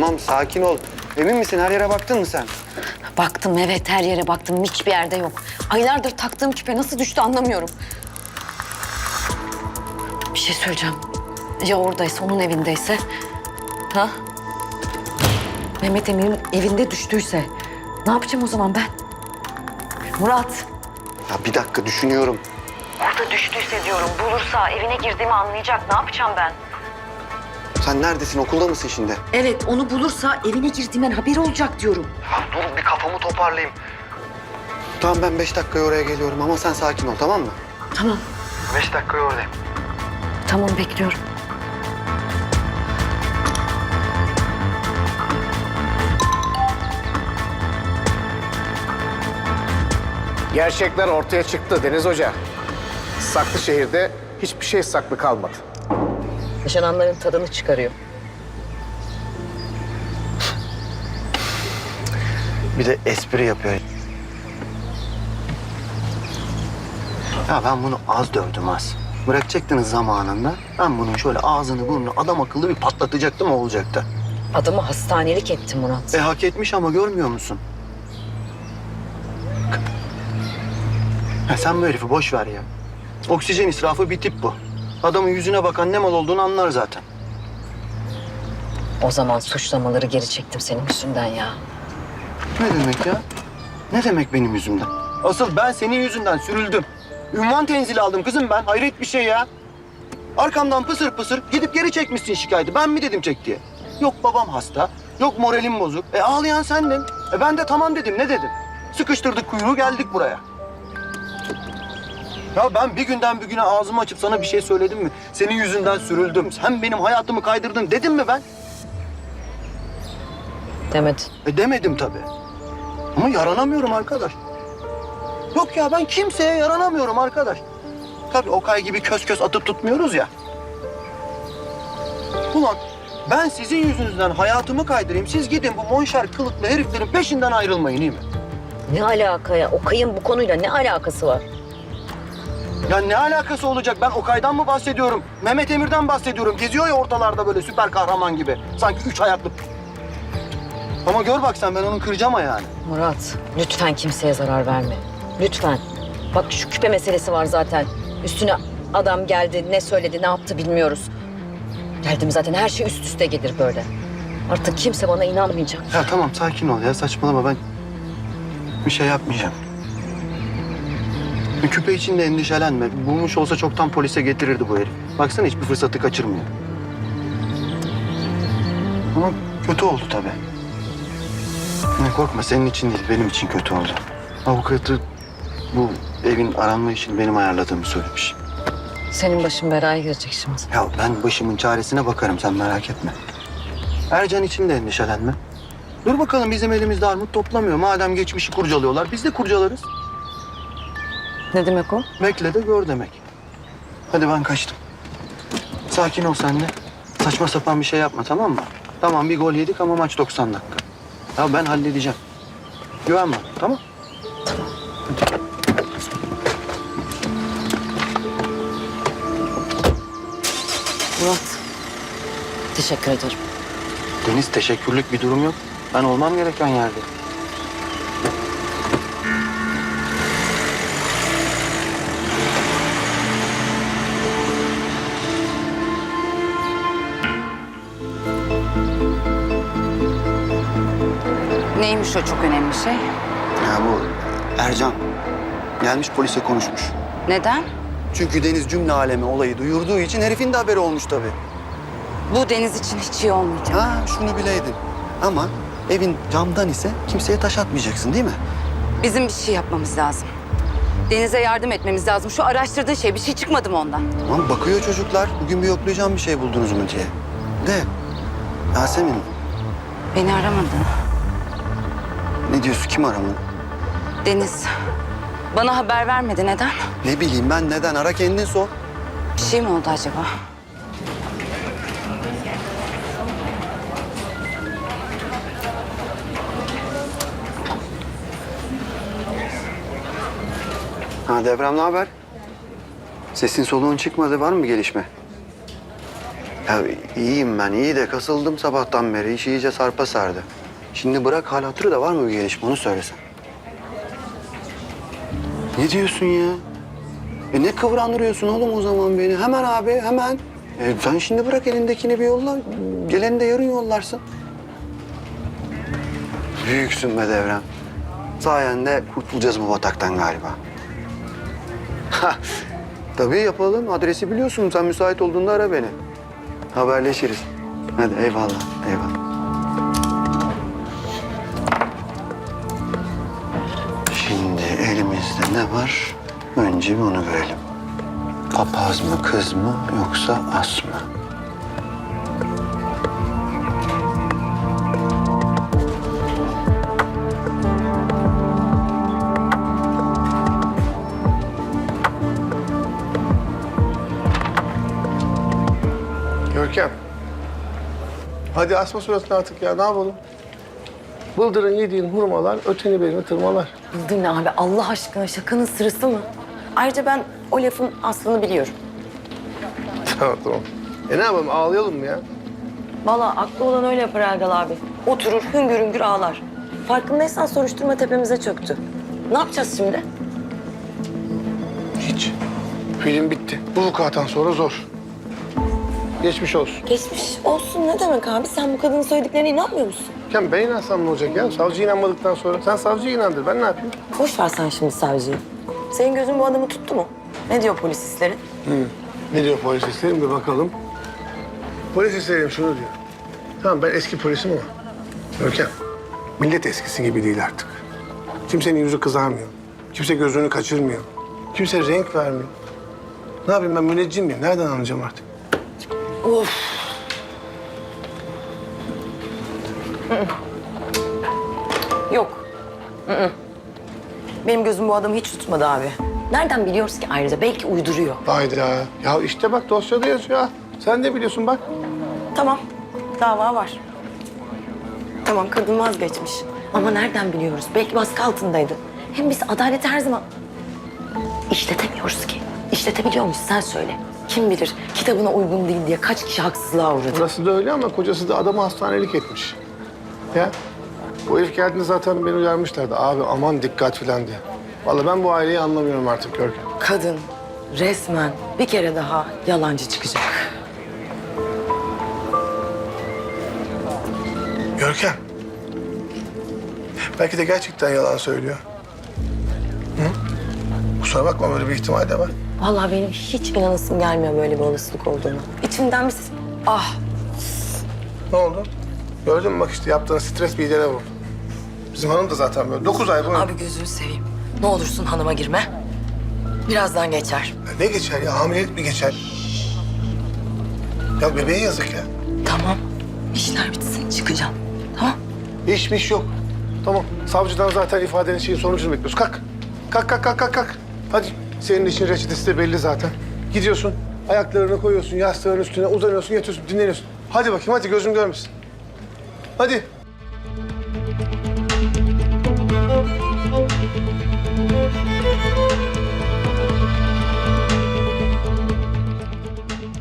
tamam sakin ol. Emin misin her yere baktın mı sen? Baktım evet her yere baktım hiçbir yerde yok. Aylardır taktığım küpe nasıl düştü anlamıyorum. Bir şey söyleyeceğim. Ya oradaysa onun evindeyse? Ha? Mehmet Emir'in evinde düştüyse ne yapacağım o zaman ben? Murat. Ya bir dakika düşünüyorum. Orada düştüyse diyorum bulursa evine girdiğimi anlayacak ne yapacağım ben? Sen neredesin okulda mısın şimdi? Evet onu bulursa evine girdiğimden haberi olacak diyorum. Ya dur bir kafamı toparlayayım. Tamam ben beş dakikaya oraya geliyorum ama sen sakin ol tamam mı? Tamam. Beş dakikaya oradayım. Tamam bekliyorum. Gerçekler ortaya çıktı Deniz Hoca. Saklı şehirde hiçbir şey saklı kalmadı. Yaşananların tadını çıkarıyor. Bir de espri yapıyor. Ya ben bunu az dövdüm az. Bırakacaktınız zamanında. Ben bunun şöyle ağzını burnunu adam akıllı bir patlatacaktım olacaktı. Adamı hastanelik etti Murat. E hak etmiş ama görmüyor musun? Ha, sen bu herifi boş ver ya. Oksijen israfı bir tip bu. Adamın yüzüne bakan ne mal olduğunu anlar zaten. O zaman suçlamaları geri çektim senin yüzünden ya. Ne demek ya? Ne demek benim yüzümden? Asıl ben senin yüzünden sürüldüm. Ünvan tenzili aldım kızım ben. Hayret bir şey ya. Arkamdan pısır pısır gidip geri çekmişsin şikayeti. Ben mi dedim çek diye? Yok babam hasta, yok moralim bozuk. E ağlayan sendin. E ben de tamam dedim. Ne dedim? Sıkıştırdık kuyruğu geldik buraya. Ya ben bir günden bir güne ağzımı açıp sana bir şey söyledim mi? Senin yüzünden sürüldüm. Sen benim hayatımı kaydırdın dedim mi ben? Demedi. E demedim tabii. Ama yaranamıyorum arkadaş. Yok ya ben kimseye yaranamıyorum arkadaş. Tabii Okay gibi kös kös atıp tutmuyoruz ya. Ulan ben sizin yüzünüzden hayatımı kaydırayım. Siz gidin bu monşer kılıklı heriflerin peşinden ayrılmayın iyi mi? Ne alaka ya? O kayın bu konuyla ne alakası var? Ya ne alakası olacak? Ben Okay'dan mı bahsediyorum? Mehmet Emir'den bahsediyorum. Geziyor ya ortalarda böyle süper kahraman gibi. Sanki üç ayaklı. Ama gör bak sen ben onu kıracağım ayağını. Murat, lütfen kimseye zarar verme. Lütfen. Bak şu küpe meselesi var zaten. Üstüne adam geldi, ne söyledi, ne yaptı bilmiyoruz. Geldim zaten her şey üst üste gelir böyle. Artık kimse bana inanmayacak. Ya tamam sakin ol ya saçmalama ben bir şey yapmayacağım. Küpe için de endişelenme. Bulmuş olsa çoktan polise getirirdi bu herif. Baksana hiçbir fırsatı kaçırmıyor. Ama kötü oldu tabii. Ne korkma senin için değil benim için kötü oldu. Avukatı bu evin aranma işini benim ayarladığımı söylemiş. Senin başın belaya girecek şimdi. Ya ben başımın çaresine bakarım sen merak etme. Ercan için de endişelenme. Dur bakalım bizim elimizde armut toplamıyor. Madem geçmişi kurcalıyorlar biz de kurcalarız. Ne demek o? Bekle de gör demek. Hadi ben kaçtım. Sakin ol sen de. Saçma sapan bir şey yapma tamam mı? Tamam bir gol yedik ama maç 90 dakika. Ya ben halledeceğim. Güven bana tamam? Murat, teşekkür ederim. Deniz teşekkürlük bir durum yok. Ben olmam gereken yerde. Neymiş o çok önemli şey? Ya bu Ercan gelmiş polise konuşmuş. Neden? Çünkü Deniz cümle alemi olayı duyurduğu için herifin de haberi olmuş tabii. Bu deniz için hiç iyi olmayacak. Ha şunu bileydin. Ama evin camdan ise kimseye taş atmayacaksın değil mi? Bizim bir şey yapmamız lazım. Denize yardım etmemiz lazım. Şu araştırdığın şey bir şey çıkmadı mı ondan? Tamam bakıyor çocuklar. Bugün bir yoklayacağım bir şey buldunuz mu diye. De Yasemin Beni aramadı. Ne diyorsun kim aramadı? Deniz. Bana haber vermedi. Neden? Ne bileyim ben neden ara kendin sor. Bir şey mi oldu acaba? Ha Devrem ne haber? Sesin soluğun çıkmadı var mı bir gelişme? Ya iyiyim ben, iyi de kasıldım sabahtan beri. İş iyice sarpa sardı. Şimdi bırak hal hatırı da var mı bir gelişme onu söylesen. Ne diyorsun ya? E ne kıvrandırıyorsun oğlum o zaman beni? Hemen abi, hemen. E sen şimdi bırak elindekini bir yolla. Geleni de yarın yollarsın. Büyüksün be Devrem. Sayende kurtulacağız bu bataktan galiba. Ha, Tabii yapalım. Adresi biliyorsun. Sen müsait olduğunda ara beni. Haberleşiriz. Hadi eyvallah, eyvallah. Ne var? Önce onu görelim. Papaz mı, kız mı yoksa as mı? Görkem. Hadi asma suratını artık ya ne yapalım? Bıldırın yediğin hurmalar öteni berini tırmalar. Bildin mi abi Allah aşkına şakanın sırası mı? Ayrıca ben o lafın aslını biliyorum. tamam tamam. E ne yapalım ağlayalım mı ya? Vallahi aklı olan öyle yapar Erdal abi. Oturur hüngür hüngür ağlar. Farkındaysan soruşturma tepemize çöktü. Ne yapacağız şimdi? Hiç. Film bitti. Bu vukuattan sonra zor. Geçmiş olsun. Geçmiş olsun ne demek abi? Sen bu kadının söylediklerine inanmıyor musun? Ken ben inansam ne olacak ya? Savcı inanmadıktan sonra. Sen savcıya inandır. Ben ne yapayım? Boş ver sen şimdi savcıyı. Senin gözün bu adamı tuttu mu? Ne diyor polis hisleri? Ne diyor polis isterim bir bakalım. Polis isterim şunu diyor. Tamam ben eski polisim ama. Görkem, millet eskisi gibi değil artık. Kimsenin yüzü kızarmıyor. Kimse gözünü kaçırmıyor. Kimse renk vermiyor. Ne yapayım ben müneccim miyim? Nereden anlayacağım artık? Yok. Hı-hı. Benim gözüm bu adamı hiç tutmadı abi. Nereden biliyoruz ki ayrıca? Belki uyduruyor. Hayda. Ya işte bak dosyada yazıyor. ha. Sen de biliyorsun bak. Tamam, dava var. Tamam, kadın vazgeçmiş. Ama nereden biliyoruz? Belki baskı altındaydı. Hem biz adaleti her zaman işletemiyoruz ki. İşletebiliyor muyuz? Sen söyle. Kim bilir kitabına uygun değil diye kaç kişi haksızlığa uğradı. Burası da öyle ama kocası da adamı hastanelik etmiş. Ya bu herif geldiğinde zaten beni uyarmışlardı. Abi aman dikkat filan diye. Vallahi ben bu aileyi anlamıyorum artık Görkem. Kadın resmen bir kere daha yalancı çıkacak. Görkem. Belki de gerçekten yalan söylüyor. Kusura bakma böyle bir ihtimal de var. Vallahi benim hiç inanasım gelmiyor böyle bir olasılık olduğunu. İçimden bir ses... Ah Ne oldu? Gördün mü bak işte yaptığın stres bir vurdu. Bizim hanım da zaten böyle. Dokuz ay boyunca. Abi gözünü seveyim. Ne olursun hanıma girme. Birazdan geçer. Ya ne geçer ya? Hamilelik mi geçer? Ya bebeğe yazık ya. Tamam. İşler bitsin çıkacağım. Tamam. İşmiş yok. Tamam. Savcıdan zaten ifadenin şeyin sonucunu bekliyoruz. Kalk. Kalk kalk kalk kalk kalk. Hadi. Senin için reçetesi de belli zaten. Gidiyorsun. Ayaklarını koyuyorsun yastığın üstüne uzanıyorsun yatıyorsun dinleniyorsun. Hadi bakayım hadi gözüm görmesin. Hadi.